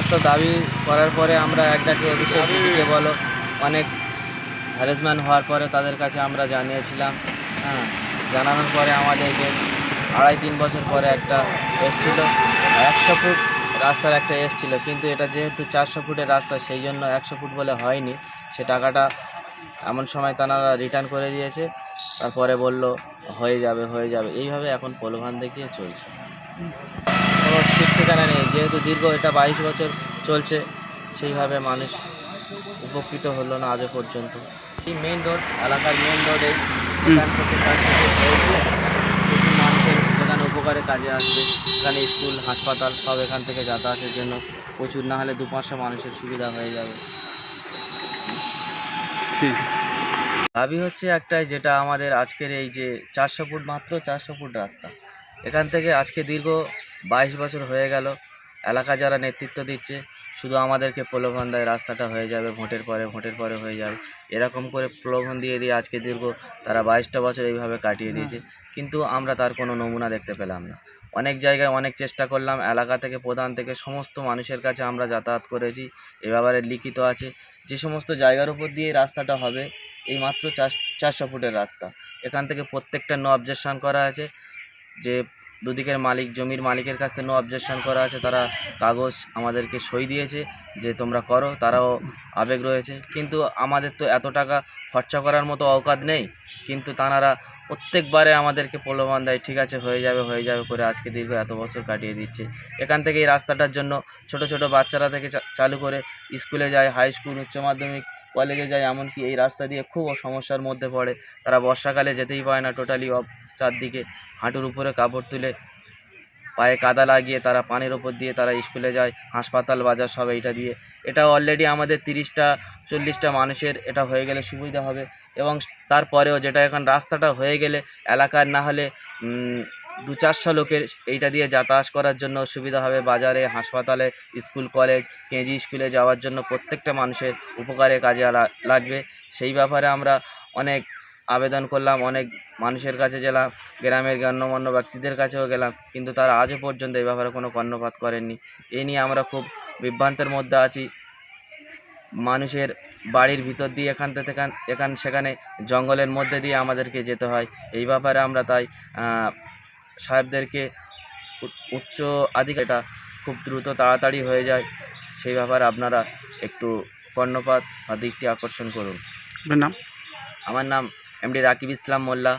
রাস্তা দাবি করার পরে আমরা একটাকে অভিষেক দিদিকে বলো, অনেক হ্যারাসমেন্ট হওয়ার পরে তাদের কাছে আমরা জানিয়েছিলাম হ্যাঁ জানানোর পরে আমাদের বেশ আড়াই তিন বছর পরে একটা এসছিল, একশো ফুট রাস্তার একটা এসছিল, কিন্তু এটা যেহেতু চারশো ফুটের রাস্তা, সেই জন্য একশো ফুট বলে হয়নি। সে টাকাটা এমন সময় তারা রিটার্ন করে দিয়েছে, তারপরে বলল, হয়ে যাবে হয়ে যাবে। এইভাবে এখন পোলভান দেখিয়ে চলছে। ঠিকানা নেই। যেহেতু দীর্ঘ এটা বাইশ বছর চলছে সেইভাবে মানুষ উপকৃত হলো না আজও পর্যন্ত। এই মেন রোড এলাকার মেন রোডে মানুষের যেখানে উপকারে কাজে আসবে। এখানে স্কুল হাসপাতাল সব এখান থেকে যাতায়াতের জন্য প্রচুর না হলে দু পাঁচশো মানুষের সুবিধা হয়ে যাবে। ঠিক। দাবি হচ্ছে একটাই যেটা আমাদের আজকের এই যে চারশো ফুট মাত্র চারশো ফুট রাস্তা। এখান থেকে আজকে দীর্ঘ বাইশ বছর হয়ে গেল। এলাকা যারা নেতৃত্ব দিচ্ছে, শুধু আমাদেরকে প্রলোভন দেয়, রাস্তাটা হয়ে যাবে, ভোটের পরে ভোটের পরে হয়ে যাবে। এরকম করে প্রলোভন দিয়ে দিয়ে আজকে দীর্ঘ তারা বাইশটা বছর এইভাবে কাটিয়ে দিয়েছে। কিন্তু আমরা তার কোনো নমুনা দেখতে পেলাম না। অনেক জায়গায় অনেক চেষ্টা করলাম, এলাকা থেকে, প্রধান থেকে, সমস্ত মানুষের কাছে আমরা যাতায়াত করেছি। এ ব্যাপারে লিখিত আছে, যে সমস্ত জায়গার উপর দিয়ে রাস্তাটা হবে, এই মাত্র চার, চারশো ফুটের রাস্তা। এখান থেকে প্রত্যেকটা নো অবজেকশন করা আছে। যে দুদিকের মালিক, জমির মালিকের কাছ থেকে নো অবজেকশন করা আছে, তারা কাগজ আমাদেরকে সই দিয়েছে, যে তোমরা করো, তারাও আবেগ রয়েছে। কিন্তু আমাদের তো এত টাকা খরচা করার মতো অকাত নেই, কিন্তু তাঁরা প্রত্যেকবারে আমাদেরকে প্রলোভন দেয়, ঠিক আছে, হয়ে যাবে হয়ে যাবে করে আজকে দীর্ঘ এত বছর কাটিয়ে দিচ্ছে। এখান থেকে এই রাস্তাটার জন্য ছোট ছোট বাচ্চারা থেকে চালু করে স্কুলে যায় হাই স্কুল উচ্চ মাধ্যমিক কলেজে যায়, এমনকি এই রাস্তা দিয়ে খুব সমস্যার মধ্যে পড়ে। তারা বর্ষাকালে যেতেই পারে না টোটালি অফ চারদিকে হাঁটুর উপরে কাপড় তুলে পায়ে কাদা লাগিয়ে তারা পানির ওপর দিয়ে তারা স্কুলে যায়, হাসপাতাল, বাজার সব এইটা দিয়ে। এটা অলরেডি আমাদের তিরিশটা, চল্লিশটা মানুষের এটা হয়ে গেলে সুবিধা হবে। এবং তারপরেও যেটা এখন রাস্তাটা হয়ে গেলে, এলাকার না হলে দু চারশো লোকের এইটা দিয়ে যাতায়াত করার জন্য সুবিধা হবে বাজারে, হাসপাতালে, স্কুল, কলেজ, কেজি স্কুলে যাওয়ার জন্য প্রত্যেকটা মানুষের উপকারে কাজে লাগবে। সেই ব্যাপারে আমরা অনেক আবেদন করলাম, অনেক মানুষের কাছে গেলাম, গ্রামের গণ্যমান্য ব্যক্তিদের কাছেও গেলাম, কিন্তু তারা আজও পর্যন্ত এই ব্যাপারে কোনো কর্ণপাত করেননি। এই নিয়ে আমরা খুব বিভ্রান্তের মধ্যে আছি। মানুষের বাড়ির ভিতর দিয়ে এখান থেকে, এখান, সেখানে জঙ্গলের মধ্যে দিয়ে আমাদেরকে যেতে হয়। এই ব্যাপারে আমরা তাই সাহেবদেরকে উচ্চ আধিকারটা খুব দ্রুত তাড়াতাড়ি হয়ে যায়। সেই ব্যাপারে আপনারা একটু কর্ণপাত বা দৃষ্টি আকর্ষণ করুন। নাম? আমার নাম এমডি রাকিব ইসলাম মোল্লা।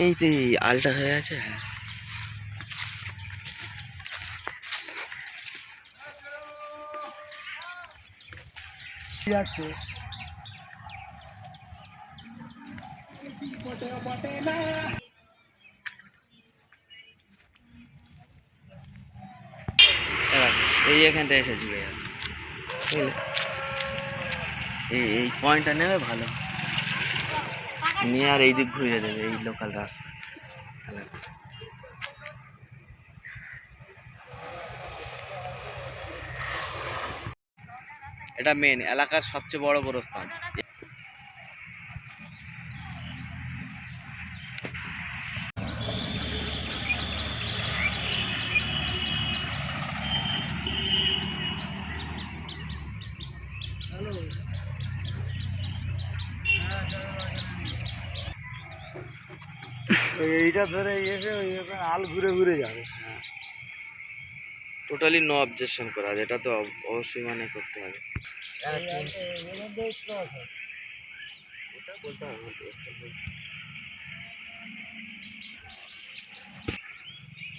এই তো এই আলটা হয়ে আছে হ্যাঁ এবার এই এখানটা এসে জুড়ে যাবে বুঝলে এই এই পয়েন্টটা নেবে ভালো। নিয়ে আর এই দিক ঘুরে যাবে, এই লোকাল রাস্তা। এটা মেন এলাকার সবচেয়ে বড় বড় এইটা ধরে এসে আল ঘুরে ঘুরে যাবে। টোটালি নো অবজেকশন করা এটা তো অব- অবশ্যই মানে করতে হবে।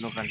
লোকাল